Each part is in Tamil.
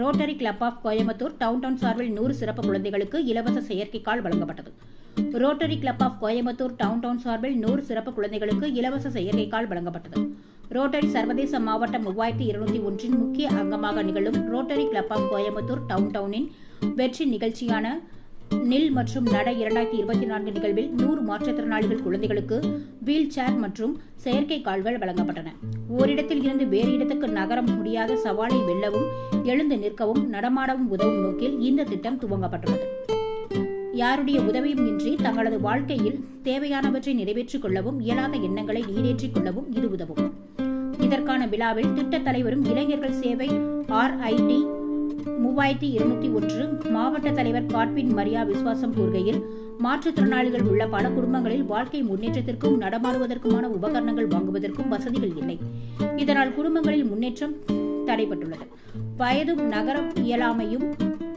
Rotary Club of Coimbatore town town சார்பில் நூறு சிறப்பு குழந்தைகளுக்கு இலவச செயற்கைக்கால் வழங்கப்பட்டது. Rotary Club of Coimbatore town town சார்பில் நூறு சிறப்பு குழந்தைகளுக்கு இலவச செயற்கைக்கால் வழங்கப்பட்டது. ரோட்டரி சர்வதேச மாவட்டம் மூவாயிரத்தி இருநூத்தி ஒன்றின் முக்கிய அங்கமாக நிகழும் Rotary Club of Coimbatore town டவுனின் வெற்றி நிகழ்ச்சியான நில் மற்றும் நட இரண்டாயிரத்தி இருபத்தி நான்கு நிகழ்வில் நூறு மாற்றுத்திறனாளிகள் குழந்தைகளுக்கு வீல் சேர் மற்றும் செயற்கை கால்கள் வழங்கப்பட்டன. ஓரிடத்தில் இருந்து வேறு இடத்துக்கு நகர முடியாத சவாலை வெல்லவும் எழுந்து நிற்கவும் நடமாடவும் உதவும் நோக்கில் இந்த திட்டம் துவங்கப்பட்டுள்ளது. யாருடைய உதவியும் இன்றி தங்களது வாழ்க்கையில் தேவையானவற்றை நிறைவேற்றிக் கொள்ளவும் இயலாத எண்ணங்களை ஈடேற்றிக் கொள்ளவும் இது உதவும். இதற்கான விழாவில் திட்ட தலைவரும் இளைஞர்கள் சேவை ஆர்ஐடி மூவாயிரத்தி இருநூத்தி ஒன்று மாவட்ட தலைவர் காட்வின் மரியா விஸ்வாசம் கூறுகையில் மாற்றுத்திறனாளிகள் உள்ள பல குடும்பங்களில் வாழ்க்கை முன்னேற்றத்திற்கும் நடமாடுவதற்குமான உபகரணங்கள் வாங்குவதற்கும் வசதிகள் இல்லை. இதனால் குடும்பங்களில் முன்னேற்றம் தடைபட்டுள்ளது. வயதும் நகரம் இயலாமையும்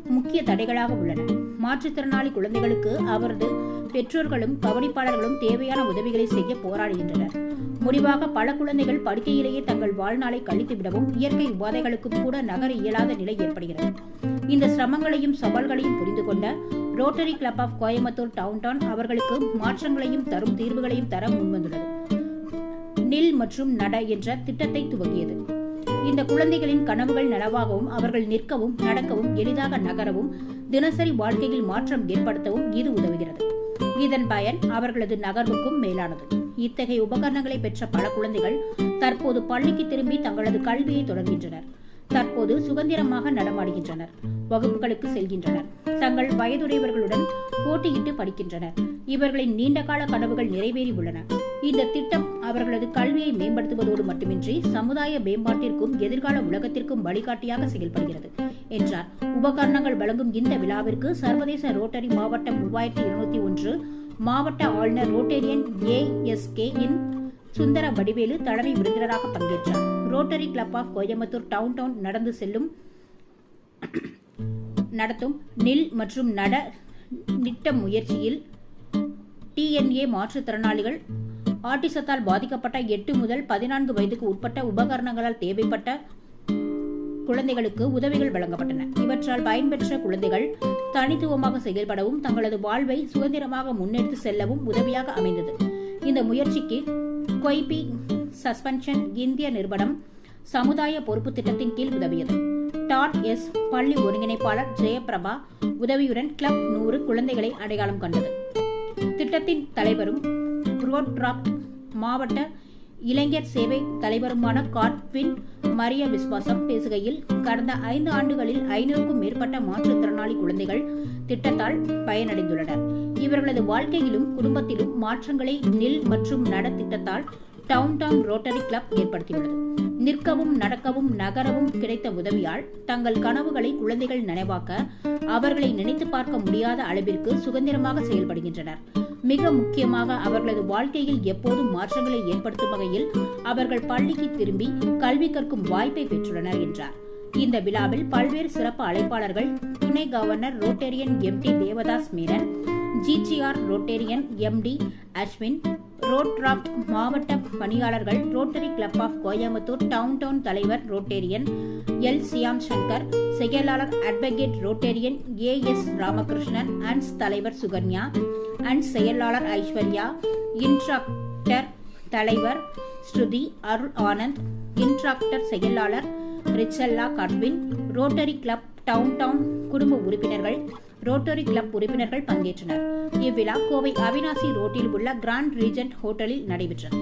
முக்கிய தடைகளாக உள்ளன. மாற்றுத்திறனாளி குழந்தைகளுக்கு அவரது பெற்றோர்களும் கவனிப்பாளர்களும் தேவையான உதவிகளை செய்ய போராடுகின்றனர். முடிவாக பல குழந்தைகள் படுக்கையிலேயே தங்கள் வாழ்நாளை கழித்துவிடவும் இயற்கை உபாதைகளுக்கும் கூட நகர இயலாத நிலை ஏற்படுகிறது. இந்த சிரமங்களையும் சவால்களையும் புரிந்து கொண்ட Rotary Club of Coimbatore town town அவர்களுக்கு மாற்றங்களையும் தரும் தீர்வுகளையும் தர முன்வந்துள்ளது. நில் மற்றும் நட என்ற திட்டத்தை துவங்கியது இந்த குழந்தைகளின் கனவுகள் நனவாகவும் அவர்கள் நிற்கவும் நடக்கவும் எளிதாக நகரவும் தினசரி வாழ்க்கையில் மாற்றம் ஏற்படுத்தவும் இது உதவுகிறது. இதன் பயன் அவர்களது நகர்வுக்கும் மேலானது. இத்தகைய உபகரணங்களை பெற்ற பல குழந்தைகள் தற்போது பள்ளிக்கு திரும்பி தங்களது கல்வியை தொடர்கின்றனர். தற்போது சுதந்திரமாக நடமாடுகின்றனர் வகுப்புகளுக்கு செல்கின்றனர். தங்கள் வயதுடையவர்களுடன் போட்டியிட்டு படிக்கின்றனர். இவர்களின் நீண்டகால கனவுகள் நிறைவேறி உள்ளன. இந்த திட்டம் அவர்களது கல்வியை மேம்படுத்துவதோடு மட்டுமின்றி சமுதாய மேம்பாட்டிற்கும் எதிர்கால உலகத்திற்கும் வழிகாட்டியாக செயல்படுகிறது என்றார். உபகரணங்கள் வழங்கும் இந்த விழாவிற்கு சர்வதேச ரோட்டரி மாவட்டம் மூவாயிரத்தி இருநூத்தி ஒன்று மாவட்ட ஆளுநர் ரோட்டேரியன் ஏஎஸ்கே இன் சுந்தர வடிவேலு தலைமை விருந்தினராக பங்கேற்றார். Rotary Club of Coimbatore town town நடந்து செல்லும் நடத்தும் நில் மற்றும் நட நிட்ட முயற்சியில் டிஎன்ஏ மாற்றுத்திறனாளிகள் ஆட்டிசத்தால் பாதிக்கப்பட்ட எட்டு முதல் பதினான்கு வயதுக்கு உட்பட்ட உபகரணங்களால் தேவைப்பட்ட குழந்தைகளுக்கு உதவிகள் வழங்கப்பட்டன. இவற்றால் பயன்பெற்ற குழந்தைகள் தனித்துவமாக செயல்படவும் தங்களது வாழ்வை சுதந்திரமாக முன்னெடுத்து செல்லவும் உதவியாக அமைந்தது. இந்த முயற்சிக்கு கொய்பி சஸ்பென்ஷன் இந்திய நிறுவனம் சமுதாய பொறுப்பு திட்டத்தின் கீழ் உதவியது. டாட் எஸ் பள்ளி ஒருங்கிணைப்பாளர் ஜெயபிரபா உதவியுடன் கிளப் நூறு குழந்தைகளை அடையாளம் கண்டது. திட்டத்தின் தலைவரும் மாவட்ட இளைஞர் சேவை தலைவருமான காட்வின் மரிய விஸ்வாசம் பேசுகையில் கடந்த ஐந்து ஆண்டுகளில் ஐநூறுக்கும் மேற்பட்ட மாற்றுத்திறனாளி குழந்தைகள் திட்டத்தால் பயனடைந்துள்ளனர். இவர்களது வாழ்க்கையிலும் குடும்பத்திலும் மாற்றங்களை நில் மற்றும் நட திட்டத்தால் டவுன் டவுன் ரோட்டரி கிளப் ஏற்படுத்தியுள்ளது. நிற்கவும் நடக்கவும் நகரவும் கிடைத்த உதவியால் தங்கள் கனவுகளை குழந்தைகள் நினைவாக்க அவர்களை நினைத்து பார்க்க முடியாத அளவிற்கு சுதந்திரமாக செயல்படுகின்றனர். மிக முக்கியமாக அவர்களது வாழ்க்கையில் எப்போதும் மாற்றங்களை ஏற்படுத்தும் வகையில் அவர்கள் பள்ளிக்கு திரும்பி கல்வி கற்கும் வாய்ப்பை பெற்றுள்ளனர் என்றார். இந்த விழாவில் பல்வேறு சிறப்பு அழைப்பாளர்கள் துணை governor Rotarian MD Devadas Meeran GGR Rotarian MD Ashwin Rotaract மாவட்ட பணியாளர்கள் Rotary Club of Coimbatore town town தலைவர் ரோட்டேரியன் எல் சியாம் சங்கர் செயலாளர் advocate Rotarian A S Ramakrishnan ends தலைவர் சுகன்யா அண்ட் செயலாளர் ஐஸ்வர்யா இன்ட்ராக்டர் தலைவர் ஸ்ருதி அருள் ஆனந்த் இன்ட்ராக்டர் செயலாளர் Richella Godwin Rotary Club town town குடும்ப உறுப்பினர்கள் ரோட்டரி கிளப் உறுப்பினர்கள் பங்கேற்றனர். இவ்விழா கோவை அவினாசி ரோட்டில் உள்ள கிராண்ட் ரீஜென்ட் ஹோட்டலில் நடைபெற்றது.